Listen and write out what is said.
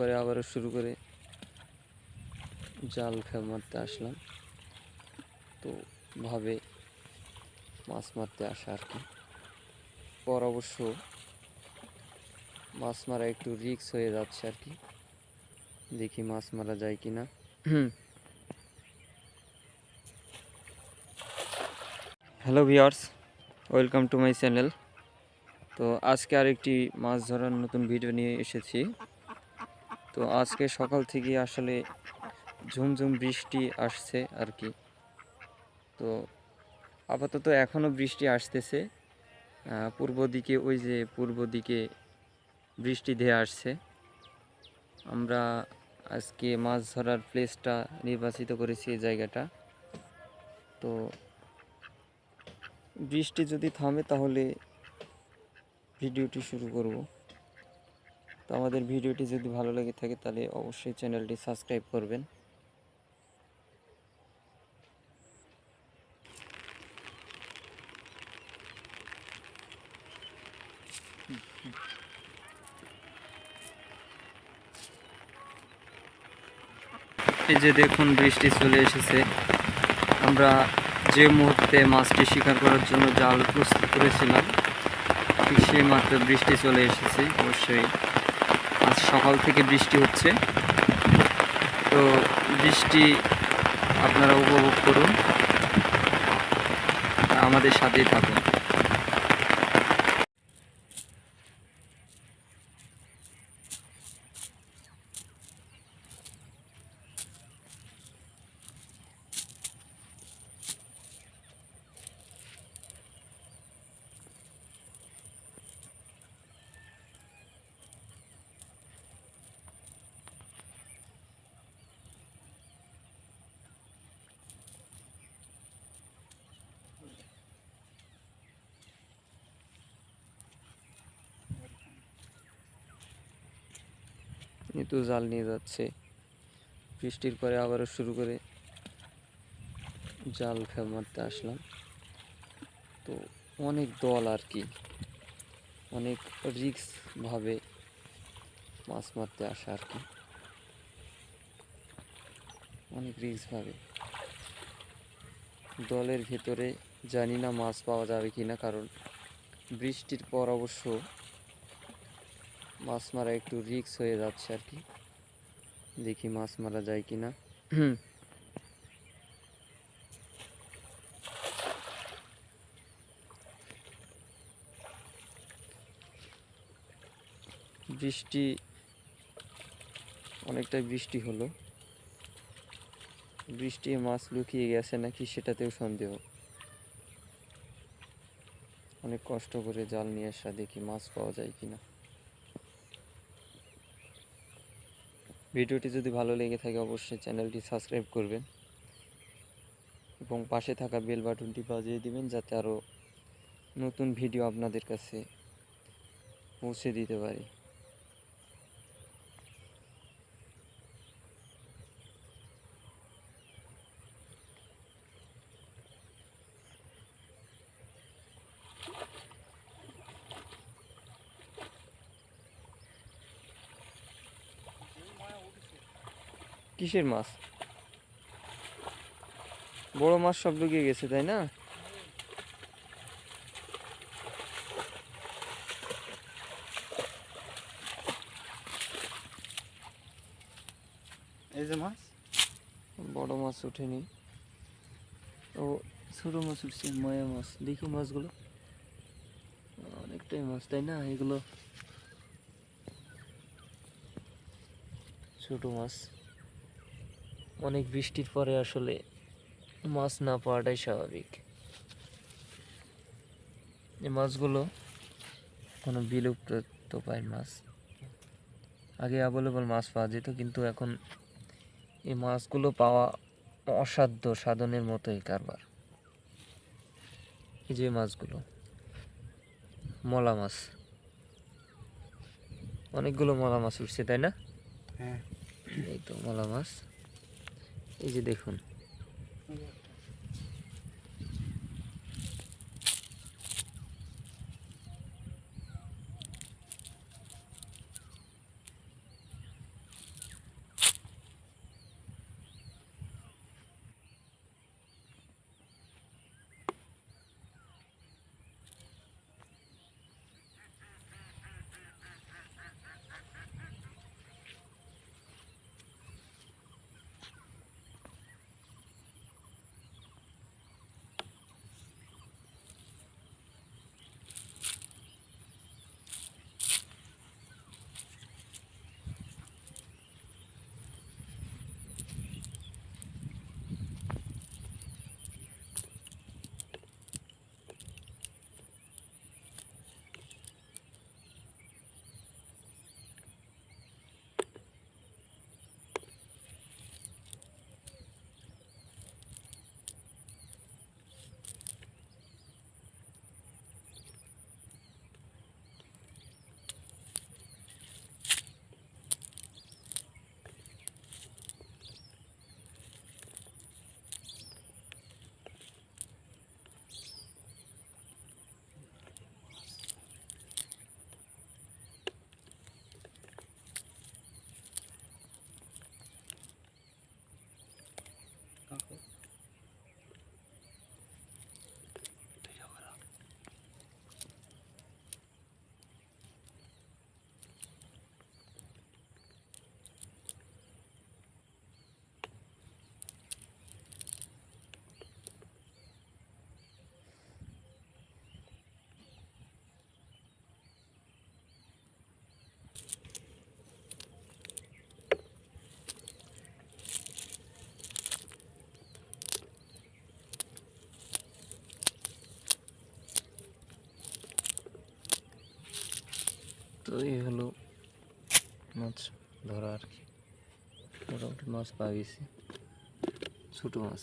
পরে আবারও শুরু করে জাল ফেল মারতে আসলাম। তো ভাবে মাছ মারতে আসা আর কি। পর অবশ্য মাছ মারা একটু রিক্স হয়ে যাচ্ছে আর কি। দেখি মাছ মারা যায় কি না hello viewers welcome to my channel. তো আজকে আরেকটি মাছ ধরার নতুন ভিডিও নিয়ে এসেছি। তো আজকে সকাল থেকে আসলে ঝুমঝুম বৃষ্টি আসছে আর কি তো আপাতত এখনও বৃষ্টি আসতেছে। পূর্ব দিকে ওই যে পূর্ব দিকে বৃষ্টি ধেয়ে আসছে। আমরা আজকে মাছ ধরার প্লেসটা নির্বাচিত করেছি এই জায়গাটা। তো বৃষ্টি যদি থামে তাহলে ভিডিওটি শুরু করব। তো আমাদের ভিডিওটি যদি ভালো লেগে থাকে তাহলে অবশ্যই চ্যানেলটি সাবস্ক্রাইব করবেন। এই যে দেখুন বৃষ্টি চলে এসেছে। আমরা যে মুহূর্তে মাছটি শিকার করার জন্য জাল প্রস্তুত করেছিলাম সেই মাত্র বৃষ্টি চলে এসেছে, অবশ্যই আজ সকাল থেকে বৃষ্টি হচ্ছে। তো বৃষ্টি আপনারা উপভোগ করুন। আমাদের সাথেই থাকুন। নিতু জাল নিয়ে যাচ্ছে। বৃষ্টির পরে আবারও শুরু করে জাল ফেল মারতে আসলাম। তো অনেক দল আর কি, অনেক রিক্স ভাবে মাছ মারতে আসা আর কি। অনেক রিক্স ভাবে। দলের ভেতরে জানি না মাছ পাওয়া যাবে কি না কারণ বৃষ্টির পর অবশ্য মাছ মারা একটু রিক্স হয়ে যাচ্ছে আর কি। দেখি মাছ মারা যায় কি না বৃষ্টি অনেকটাই বৃষ্টি হলো। বৃষ্টি মাছ লুকিয়ে গেছে নাকি সেটাতেও সন্দেহ। অনেক কষ্ট করে জাল নিয়ে আসা দেখি মাছ পাওয়া যায় কিনা। ভিডিওটি যদি ভালো লেগে থাকে, অবশ্যই চ্যানেলটি সাবস্ক্রাইব করবেন এবং পাশে থাকা বেল বাটনটি বাজিয়ে দিবেন, যাতে আরও নতুন ভিডিও আপনাদের কাছে পৌঁছে দিতে পারি। কিসের মাছ? বড় মাছ সব ঢুকে গেছে তাই না? এই যে মাছ? বড় মাছ ওঠেনি ও ছোট মাছ উঠছে মায়া মাছ। দেখি মাছগুলো। অনেকটাই মাছ তাই না? এগুলো ছোট মাছ। অনেক বৃষ্টির পরে আসলে মাছ না পাওয়াটাই স্বাভাবিক। এই মাছগুলো কোনো বিলুপ্ত তো পায় মাছ। আগে অ্যাভেলেবল মাছ পাওয়া যেত কিন্তু এখন এই মাছগুলো পাওয়া অসাধ্য সাধনের মতোই কারবার। এই যে মাছগুলো মলা মাছ। অনেকগুলো মলা মাছ উঠছে তাই না? হ্যাঁ। এই তো মলা মাছ। এই যে দেখুন। তো এই হলো মাছ ধরা আর কি। মোটামুটি মাছ পাওয়া গেছে। ছোটো মাছ।